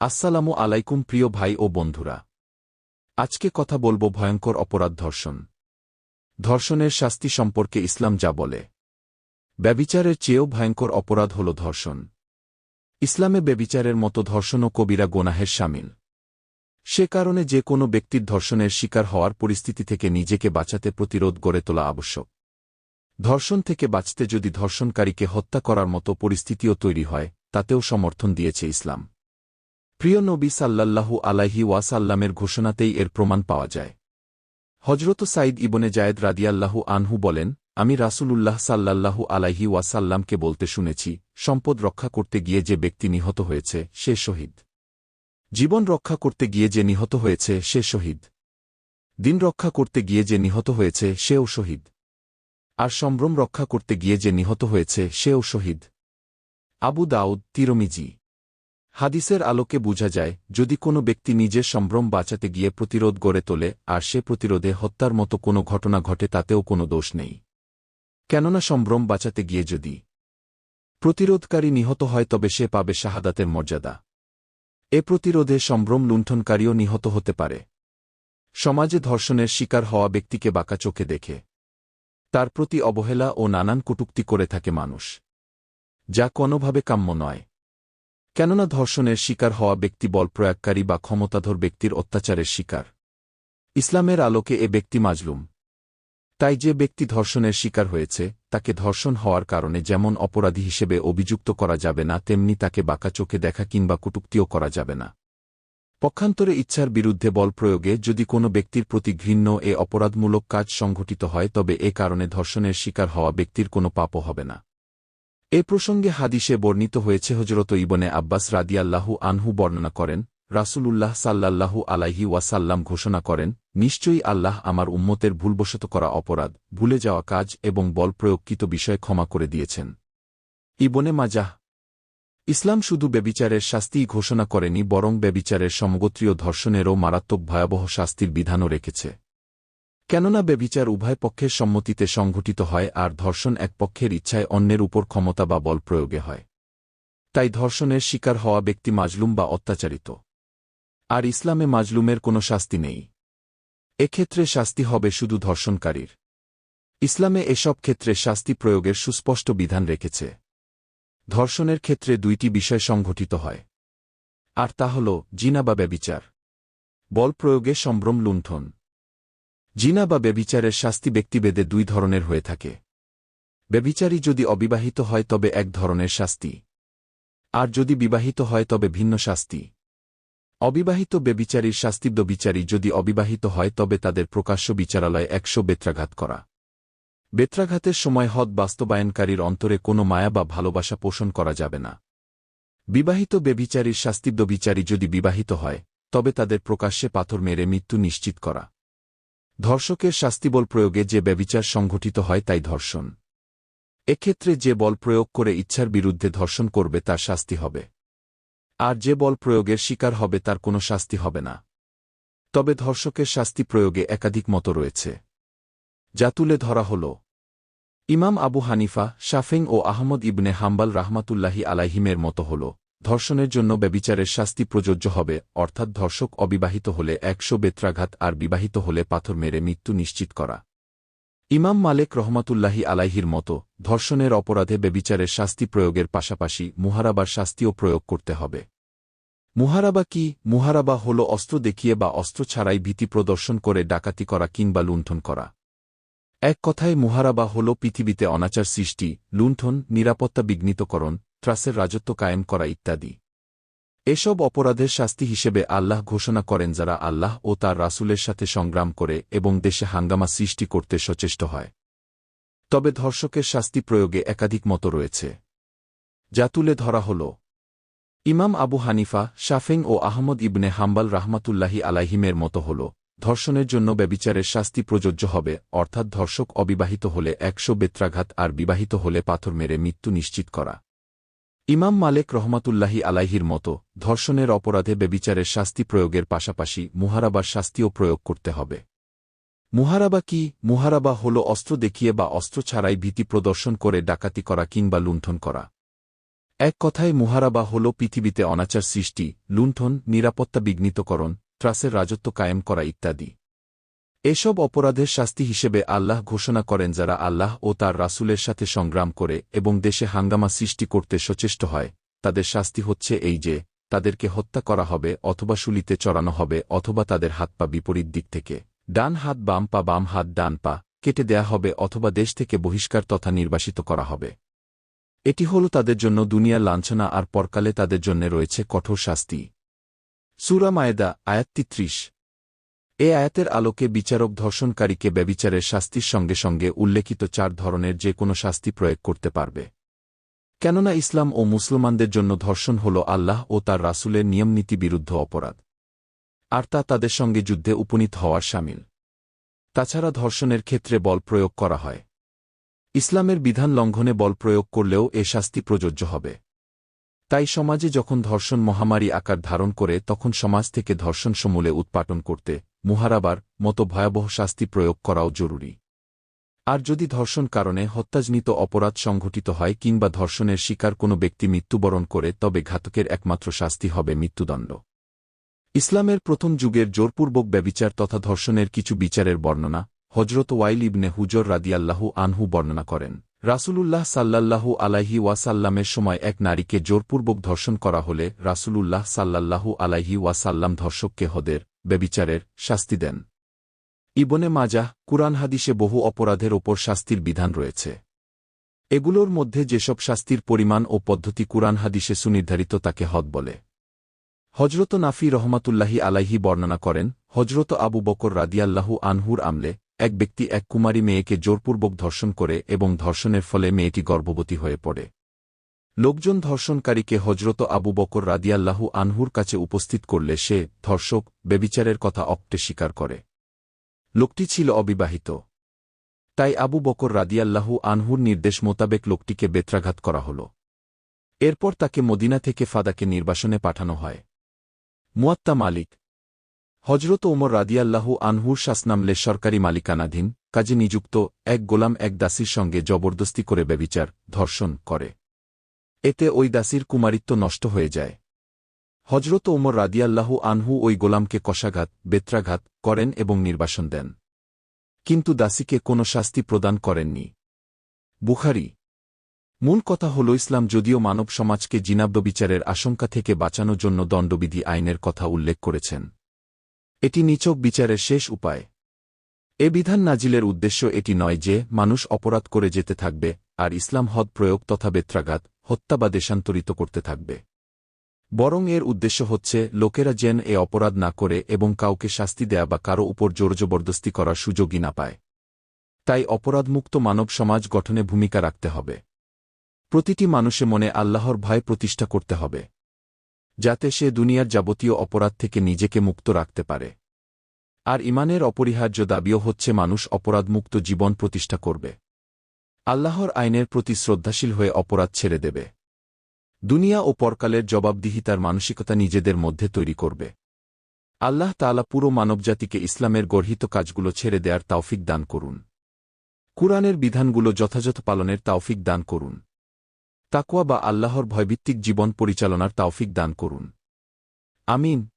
আসসালামু আলাইকুম প্রিয় ভাই ও বন্ধুরা। আজকে কথা বলব ভয়ঙ্কর অপরাধ ধর্ষণ। ধর্ষণের শাস্তি সম্পর্কে ইসলাম যা বলে। ব্যবিচারের চেয়েও ভয়ঙ্কর অপরাধ হল ধর্ষণ। ইসলামে ব্যবিচারের মতো ধর্ষণও কবিরা গোনাহের সামিল। সে কারণে যে কোনো ব্যক্তির ধর্ষণের শিকার হওয়ার পরিস্থিতি থেকে নিজেকে বাঁচাতে প্রতিরোধ গড়ে তোলা আবশ্যক। ধর্ষণ থেকে বাঁচতে যদি ধর্ষণকারীকে হত্যা করার মতো পরিস্থিতিও তৈরি হয়, তাতেও সমর্থন দিয়েছে ইসলাম। প্রিয় নবী সাল্লাল্লাহু আলাইহি ওয়াসাল্লামের ঘোষণাতেই এর প্রমাণ পাওয়া যায়। হজরত সাইদ ইবনে জায়েদ রাদিয়াল্লাহু আনহু বলেন, আমি রাসূলুল্লাহ সাল্লাল্লাহু আলাইহি ওয়াসাল্লামকে বলতে শুনেছি, সম্পদ রক্ষা করতে গিয়ে যে ব্যক্তি নিহত হয়েছে, সে শহীদ। জীবন রক্ষা করতে গিয়ে যে নিহত হয়েছে, সে শহীদ। দিন রক্ষা করতে গিয়ে যে নিহত হয়েছে, সেও শহীদ। আর সম্ভ্রম রক্ষা করতে গিয়ে যে নিহত হয়েছে, সেও শহীদ। আবু দাউদ, তিরমিজি। হাদিসের আলোকে বোঝা যায়, যদি কোনো ব্যক্তি নিজের সম্ভ্রম বাঁচাতে গিয়ে প্রতিরোধ গড়ে তোলে, আর সে প্রতিরোধে হত্যার মতো কোনো ঘটনা ঘটে তাতেও কোনো দোষ নেই। কেননা সম্ভ্রম বাঁচাতে গিয়ে যদি প্রতিরোধকারী নিহত হয়, তবে সে পাবে শাহাদাতের মর্যাদা। এ প্রতিরোধে সম্ভ্রম লুণ্ঠনকারীও নিহত হতে পারে। সমাজে ধর্ষণের শিকার হওয়া ব্যক্তিকে বাঁকা চোখে দেখে। তার প্রতি অবহেলা ও নানান কটুক্তি করে থাকে মানুষ। যা কোনোভাবে কাম্য নয়। কেননা ধর্ষণের শিকার হওয়া ব্যক্তি বল প্রয়োগকারী বা ক্ষমতাধর ব্যক্তির অত্যাচারের শিকার। ইসলামের আলোকে এ ব্যক্তি মাজলুম। তাই যে ব্যক্তি ধর্ষণের শিকার হয়েছে, তাকে ধর্ষণ হওয়ার কারণে যেমন অপরাধী হিসেবে অভিযুক্ত করা যাবে না, তেমনি তাকে বাঁকা চোখে দেখা কিংবা কুটুক্তিও করা যাবে না। পক্ষান্তরে ইচ্ছার বিরুদ্ধে বল প্রয়োগে যদি কোনো ব্যক্তির প্রতি ঘৃণ্য এ অপরাধমূলক কাজ সংঘটিত হয়, তবে এ কারণে ধর্ষণের শিকার হওয়া ব্যক্তির কোনো পাপও হবে না। এ প্রসঙ্গে হাদিসে বর্ণিত হয়েছে হজরত ইবনে আব্বাস রাদিয়াল্লাহু আনহু বর্ণনা করেন, রাসূলুল্লাহ সাল্লাল্লাহু আলাইহি ওয়াসাল্লাম ঘোষণা করেন, নিশ্চয়ই আল্লাহ আমার উম্মতের ভুলবশত করা অপরাধ, ভুলে যাওয়া কাজ এবং বল প্রয়োগকৃত বিষয় ক্ষমা করে দিয়েছেন। ইবনে মাজাহ ইসলাম শুধু বেবিচারের শাস্তিই ঘোষণা করেনি, বরং বেবিচারের সমগোত্রীয় ধর্ষণেরও মারাত্মক ভয়াবহ শাস্তির বিধানও রেখেছে। কেননা বেবিচার উভয় পক্ষের সম্মতিতে সংঘটিত হয় আর ধর্ষণ এক পক্ষের ইচ্ছায় অন্যের উপর ক্ষমতা বা বল প্রয়োগে হয়। তাই ধর্ষণের শিকার হওয়া ব্যক্তি মাজলুম বা অত্যাচারিত। আর ইসলামে মাজলুমের কোনো শাস্তি নেই। এক্ষেত্রে শাস্তি হবে শুধু ধর্ষণকারীর। ইসলামে এসব ক্ষেত্রে শাস্তি প্রয়োগের সুস্পষ্ট বিধান রেখেছে। ধর্ষণের ক্ষেত্রে দুইটি বিষয় সংঘটিত হয়। আর তা হল জিনা বা ব্যবিচার বল প্রয়োগে সম্ভ্রম লুণ্ঠন। জিনা বা ব্যবিচারের শাস্তি ব্যক্তিবেদে দুই ধরনের হয়ে থাকে। ব্যবিচারী যদি অবিবাহিত হয়, তবে এক ধরনের শাস্তি। আর যদি বিবাহিত হয়, তবে ভিন্ন শাস্তি। অবিবাহিত বেবিচারীর শাস্তিব্য বিচারী যদি অবিবাহিত হয়, তবে তাদের প্রকাশ্য বিচারালয় একশো বেত্রাঘাত করা। বেত্রাঘাতের সময় হদ বাস্তবায়নকারীর অন্তরে কোনো মায়া বা ভালোবাসা পোষণ করা যাবে না। বিবাহিত বেবিচারীর শাস্তিব্য বিচারী যদি বিবাহিত হয়, তবে তাদের প্রকাশ্যে পাথর মেরে মৃত্যু নিশ্চিত করা। ধর্ষকের শাস্তিবল প্রয়োগে যে ব্যবিচার সংঘটিত হয় তাই ধর্ষণ। এক্ষেত্রে যে বল প্রয়োগ করে ইচ্ছার বিরুদ্ধে ধর্ষণ করবে তার শাস্তি হবে। আর যে বল প্রয়োগের শিকার হবে তার কোনো শাস্তি হবে না। তবে ধর্ষকের শাস্তি প্রয়োগে একাধিক মতো রয়েছে। যা তুলে ধরা হল। ইমাম আবু হানিফা শাফেং ও আহমদ ইবনে হাম্বাল রাহমাতুল্লাহি আলাইহিমের মতো হল। ধর্ষণের জন্য ব্যবিচারের শাস্তি প্রযোজ্য হবে, অর্থাৎ ধর্ষক অবিবাহিত হলে একশো বেত্রাঘাত আর বিবাহিত হলে পাথর মেরে মৃত্যু নিশ্চিত করা। ইমাম মালেক রহমাতুল্লাহি আলাইহির মতো, ধর্ষণের অপরাধে বেবিচারের শাস্তি প্রয়োগের পাশাপাশি মুহারাবার শাস্তিও প্রয়োগ করতে হবে। মুহারাবা কি? মুহারাবা হল অস্ত্র দেখিয়ে বা অস্ত্র ছাড়াই ভীতি প্রদর্শন করে ডাকাতি করা কিংবা লুণ্ঠন করা। এক কথায় মুহারাবা হল পৃথিবীতে অনাচার সৃষ্টি, লুণ্ঠন, নিরাপত্তা বিঘ্নিতকরণ ত্রাসের রাজত্ব কায়েম করা ইত্যাদি। এসব অপরাধের শাস্তি হিসেবে আল্লাহ ঘোষণা করেন যারা আল্লাহ ও তার রাসুলের সাথে সংগ্রাম করে এবং দেশে হাঙ্গামা সৃষ্টি করতে সচেষ্ট হয়। তবে ধর্ষকের শাস্তি প্রয়োগে একাধিক মত রয়েছে। যা তুলে ধরা হল। ইমাম আবু হানিফা শাফেং ও আহমদ ইবনে হাম্বাল রাহমাতুল্লাহি আলাহিমের মতো হল, ধর্ষণের জন্য ব্যবিচারের শাস্তি প্রযোজ্য হবে, অর্থাৎ ধর্ষক অবিবাহিত হলে একশো বেত্রাঘাত আর বিবাহিত হলে পাথর মেরে মৃত্যু নিশ্চিত করা। ইমাম মালেক রহমাতুল্লাহি আলাইহির মতো ধর্ষণের অপরাধে বেবিচারের শাস্তি প্রয়োগের পাশাপাশি মুহারাবার শাস্তিও প্রয়োগ করতে হবে। মুহারাবা কি? মুহারাবা হল অস্ত্র দেখিয়ে বা অস্ত্র ছাড়াই ভীতি প্রদর্শন করে, ডাকাতি করা কিংবা লুণ্ঠন করা। এক কথায় মুহারাবা হল পৃথিবীতে অনাচার সৃষ্টি, লুণ্ঠন, নিরাপত্তা বিঘ্নিতকরণ, ত্রাসের রাজত্ব কায়েম করা ইত্যাদি। এসব অপরাধের শাস্তি হিসেবে আল্লাহ ঘোষণা করেন যারা আল্লাহ ও তার রাসূলের সাথে সংগ্রাম করে এবং দেশে হাঙ্গামা সৃষ্টি করতে সচেষ্ট হয়, তাদের শাস্তি হচ্ছে এই যে, তাদেরকে হত্যা করা হবে অথবা শুলিতে চড়ানো হবে অথবা তাদের হাত পা বিপরীত দিক থেকে। ডান হাত বাম পা, বাম হাত ডান পা কেটে দেয়া হবে অথবা দেশ থেকে বহিষ্কার তথা নির্বাসিত করা হবে। এটি হল তাদের জন্য দুনিয়ার লাঞ্ছনা আর পরকালে তাদের জন্য রয়েছে কঠোর শাস্তি। সুরা মায়েদা, আয়াত তিত্রিশ। এ আয়াতের আলোকে বিচারক ধর্ষণকারীকে ব্যবিচারের শাস্তির সঙ্গে সঙ্গে উল্লেখিত চার ধরনের যে কোনো শাস্তি প্রয়োগ করতে পারবে। কেননা ইসলাম ও মুসলমানদের জন্য ধর্ষণ হল আল্লাহ ও তার রাসূলের নিয়মনীতি বিরুদ্ধ অপরাধ। আর তা তাদের সঙ্গে যুদ্ধে উপনীত হওয়ার সামিল। তাছাড়া ধর্ষণের ক্ষেত্রে বল প্রয়োগ করা হয়। ইসলামের বিধান লঙ্ঘনে বল প্রয়োগ করলেও এ শাস্তি প্রযোজ্য হবে। তাই সমাজে যখন ধর্ষণ মহামারী আকার ধারণ করে, তখন সমাজ থেকে ধর্ষণ সমূলে উৎপাটন করতে মুহারাবার মতো ভয়াবহ শাস্তি প্রয়োগ করাও জরুরি। আর যদি ধর্ষণ কারণে হত্যাজনিত অপরাধ সংঘটিত হয় কিংবা ধর্ষণের শিকার কোনো ব্যক্তি মৃত্যুবরণ করে, তবে ঘাতকের একমাত্র শাস্তি হবে মৃত্যুদণ্ড। ইসলামের প্রথম যুগের জোরপূর্বক ব্যবিচার তথা ধর্ষণের কিছু বিচারের বর্ণনা হজরত ওয়াইল ইবনে হুজর রাদিয়াল্লাহু আনহু বর্ণনা করেন। রাসূলুল্লাহ সাল্লাল্লাহু আলাইহি ওয়াসাল্লামের সময় এক নারীকে জোরপূর্বক ধর্ষণ করা হলে রাসূলুল্লাহ সাল্লাল্লাহু আলাইহি ওয়াসাল্লাম ধর্ষককে হদের ব্যবিচারের শাস্তি দেন। ইবনে মাজাহ কুরআন হাদিসে বহু অপরাধের ওপর শাস্তির বিধান রয়েছে। এগুলোর মধ্যে যেসব শাস্তির পরিমাণ ও পদ্ধতি কুরআন হাদিসে সুনির্ধারিত তাকে হদ বলে। হজরত নাফি রহমাতুল্লাহি আলাইহি বর্ণনা করেন হজরত আবু বকর রাদিয়াল্লাহু আনহুর আমলে এক ব্যক্তি এক কুমারী মেয়েকে জোরপূর্বক ধর্ষণ করে এবং ধর্ষণের ফলে মেয়েটি গর্ভবতী হয়ে পড়ে। লোকজন ধর্ষণকারীকে হজরত আবু বকর রাদিয়াল্লাহু আনহুর কাছে উপস্থিত করলে সে ধর্ষক, বেবিচারের কথা অক্টে স্বীকার করে। লোকটি ছিল অবিবাহিত। তাই আবু বকর রাদিয়াল্লাহু আনহুর নির্দেশ মোতাবেক লোকটিকে বেত্রাঘাত করা হল। এরপর তাকে মদিনা থেকে ফাদাকে নির্বাসনে পাঠানো হয়। মুয়াত্তা মালিক। হজরত ওমর রাদিয়াল্লাহু আনহুর শাসনামলে সরকারি মালিকানাধীন, কাজে নিযুক্ত এক গোলাম এক দাসীর সঙ্গে জবরদস্তি করে ব্যবিচার ধর্ষণ করে। এতে ওই দাসীর কুমারিত্ব নষ্ট হয়ে যায়। হজরত ওমর রাদিয়াল্লাহু আনহু ওই গোলামকে কষাঘাত, বেত্রাঘাত করেন এবং নির্বাসন দেন। কিন্তু দাসীকে কোনো শাস্তি প্রদান করেননি। বুখারি। মূল কথা হল ইসলাম যদিও মানব সমাজকে জিনাব্য বিচারের আশঙ্কা থেকে বাঁচানোর জন্য দণ্ডবিধি আইনের কথা উল্লেখ করেছেন। এটি নিচক বিচারের শেষ উপায়। এ বিধান নাজিলের উদ্দেশ্য এটি নয় যে, মানুষ অপরাধ করে যেতে থাকবে, আর ইসলাম হদ প্রয়োগ তথা বেত্রাঘাত হত্যা বা দেশান্তরিত করতে থাকবে। বরং এর উদ্দেশ্য হচ্ছে, লোকেরা যেন এ অপরাধ না করে এবং কাউকে শাস্তি দেয়া বা কারও উপর জোরজবরদস্তি করার সুযোগই না পায়। তাই অপরাধমুক্ত মানব সমাজ গঠনে ভূমিকা রাখতে হবে। প্রতিটি মানুষে মনে আল্লাহর ভয় প্রতিষ্ঠা করতে হবে। যাতে সে দুনিয়ার যাবতীয় অপরাধ থেকে নিজেকে মুক্ত রাখতে পারে। আর ইমানের অপরিহার্য দাবিও হচ্ছে মানুষ অপরাধমুক্ত জীবন প্রতিষ্ঠা করবে। আল্লাহর আইনের প্রতি শ্রদ্ধাশীল হয়ে অপরাধ ছেড়ে দেবে। দুনিয়া ও পরকালের জবাবদিহিতার মানসিকতা নিজেদের মধ্যে তৈরি করবে। আল্লাহ তালা পুরো মানবজাতিকে ইসলামের গর্হিত কাজগুলো ছেড়ে দেয়ার তাওফিক দান করুন। কুরআনের বিধানগুলো যথাযথ পালনের তাওফিক দান করুন। তাকুয়া বা আল্লাহর ভয়ভিত্তিক জীবন পরিচালনার তাওফিক দান করুন। আমিন।